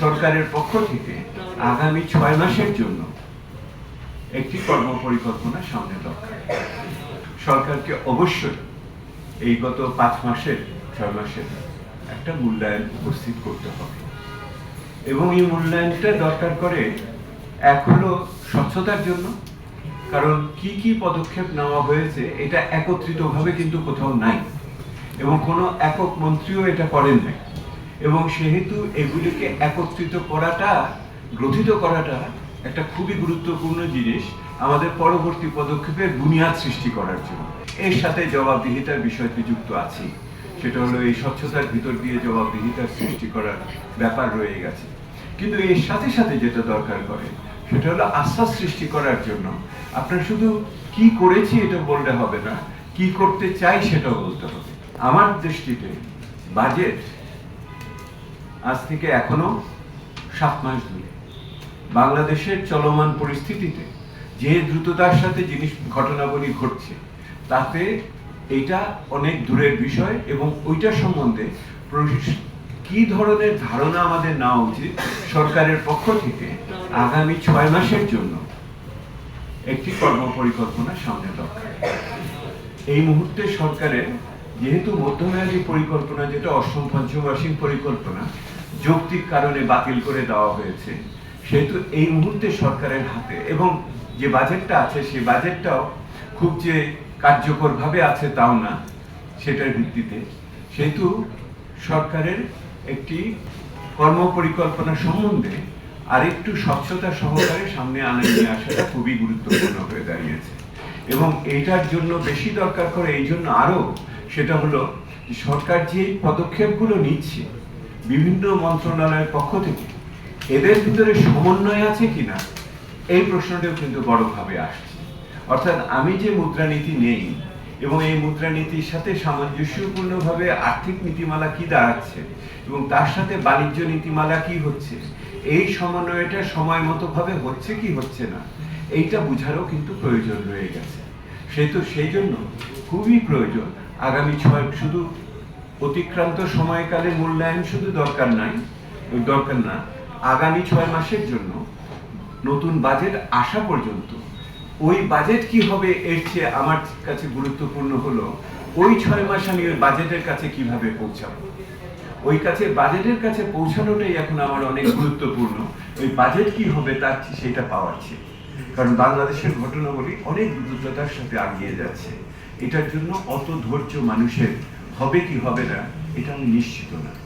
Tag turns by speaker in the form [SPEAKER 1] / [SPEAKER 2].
[SPEAKER 1] সরকারের পক্ষ থেকে আগামী ছয় মাসের জন্য একটি কর্ম পরিকল্পনা সামনে দরকার। সরকারকে অবশ্যই এই গত পাঁচ মাসের, ছয় মাসের একটা মূল্যায়ন উপস্থিত করতে হবে। এবং এই মূল্যায়নটা দরকার করে এক হলো স্বচ্ছতার জন্য, কারণ কি কি পদক্ষেপ নেওয়া হয়েছে এটা একত্রিতভাবে কিন্তু কোথাও নাই। এবং কোনো একক মন্ত্রীও এটা করেন নাই। এবং সেহেতু এগুলিকে একত্রিত করাটা, গ্রথিত করাটা একটা খুবই গুরুত্বপূর্ণ জিনিস আমাদের পরবর্তী পদক্ষেপের বুনিয়াদ সৃষ্টি করার জন্য। এর সাথে জবাবদিহিতার বিষয়টি যুক্ত আছে। সেটা হলো এই স্বচ্ছতার ভিতর দিয়ে জবাবদিহিতার সৃষ্টি করার ব্যাপার রয়ে গেছে। কিন্তু এর সাথে সাথে যেটা দরকার করে সেটা হলো আশ্বাস সৃষ্টি করার জন্য। আপনার শুধু কি করেছি এটা বললে হবে না, কি করতে চাই সেটাও বলতে হবে। আমার দৃষ্টিতে বাজেট আজ থেকে এখনও সাত মাস দূরে বাংলাদেশের চলমান পরিস্থিতিতে যে দ্রুততার সাথে জিনিস ঘটনাবলী ঘটছে, তাতে এটা অনেক দূরের বিষয় এবং ওইটার সম্বন্ধে কি ধরনের ধারণা আমাদের নেওয়া উচিত সরকারের পক্ষ থেকে আগামী ছয় মাসের জন্য একটি কর্ম পরিকল্পনা সামনে দরকার। এই মুহূর্তে সরকারের যেহেতু মধ্যমেয়াদী পরিকল্পনা, যেটা অষ্টম পঞ্চবার্ষিক পরিকল্পনা যৌক্তিক কারণে বাতিল করে দেওয়া হয়েছে। সেহেতু এই মুহূর্তে সরকারের হাতে এবং যে বাজেটটা আছে, সেই বাজেটটাও খুব যে কার্যকরভাবে আছে তাও না, সেটার ভিত্তিতে। সেহেতু সরকারের একটি কর্ম পরিকল্পনা সম্বন্ধে আরেকটু স্বচ্ছতা সহকারে সামনে আনা নিয়ে আসাটা খুবই গুরুত্বপূর্ণ হয়ে দাঁড়িয়েছে। এবং এইটার জন্য বেশি দরকার করে, এই জন্য আরও সেটা হলো সরকার যে পদক্ষেপগুলো নিচ্ছে বিভিন্ন মন্ত্রণালয়ের পক্ষ থেকে এদের ভিতরে সমন্বয় আছে কিনা, এই প্রশ্নটাও কিন্তু বড়ভাবে আসছে। অর্থাৎ আমি যে মুদ্রানীতি নেই এবং এই মুদ্রানীতির সাথে সামঞ্জস্যপূর্ণভাবে আর্থিক নীতিমালা কি দাঁড়াচ্ছে এবং তার সাথে বাণিজ্য নীতিমালা কি হচ্ছে, এই সমন্বয়টা সময় মতো ভাবে হচ্ছে কি হচ্ছে না, এইটা বুঝারও কিন্তু প্রয়োজন রয়ে গেছে। সেহেতু সেই জন্য খুবই প্রয়োজন। আগামী ছয়, শুধু অতিক্রান্ত সময়কালে মূল্যায়ন শুধু দরকার নাই, দরকার না, আগামী ছয় মাসের জন্য নতুন বাজেট আসা পর্যন্ত। ওই বাজেট কি হবে এর চেয়ে আমার কাছে গুরুত্বপূর্ণ হলো, ওই ছয় মাস আমি ওই বাজেটের কাছে কীভাবে পৌঁছাবো? ওই কাছে, বাজেটের কাছে পৌঁছানোটাই এখন আমার অনেক গুরুত্বপূর্ণ। ওই বাজেট কি হবে তার সেটা পাওয়ার চেয়ে। কারণ বাংলাদেশের ঘটনাগুলি অনেক দ্রুততার সাথে আগিয়ে যাচ্ছে। এটার জন্য অত ধৈর্য মানুষের হবে কি হবে না এটা আমি নিশ্চিত না।